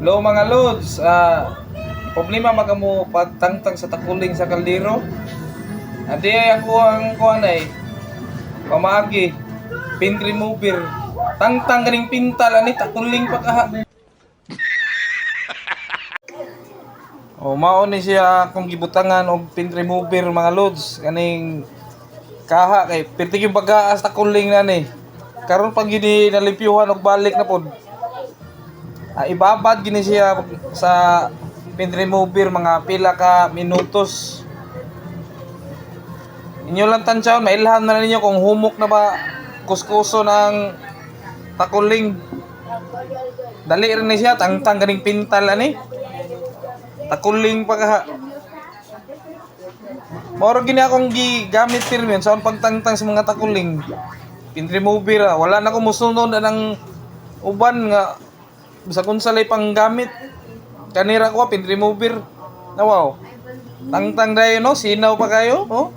Lo mga lods, ah problema maga mo pagtangtang sa takuling sa kaldero. Adi ay ako ang kuan ay pamagi pin remover. Tangtang ganing pintal ani takuling pa kaha. O mao ni siya akong gibutangan og pin remover mga lods kaning kaha kay perti yung pagkaas takuling na ni. Karon pag gini nalimpyuhan og balik na pod. Ah, ibabad gini siya sa pin remover mga pila ka minutos. Inyo lang tansyaon, mailhan na ninyo kung humok na ba kuskuso ng takuling. Dali rin na siya, tangtang ganing pintal ani. Takuling pa ka. Moro gini akong gigamit pirmin sa pagtangtang sa mga takuling. Pin remover ah. Wala na ko musunod na ng uban nga sa kung salay pang gamit. Kanira ko pin remover. Na wow. Tangtang dayo no, sinaw pa kayo, oh.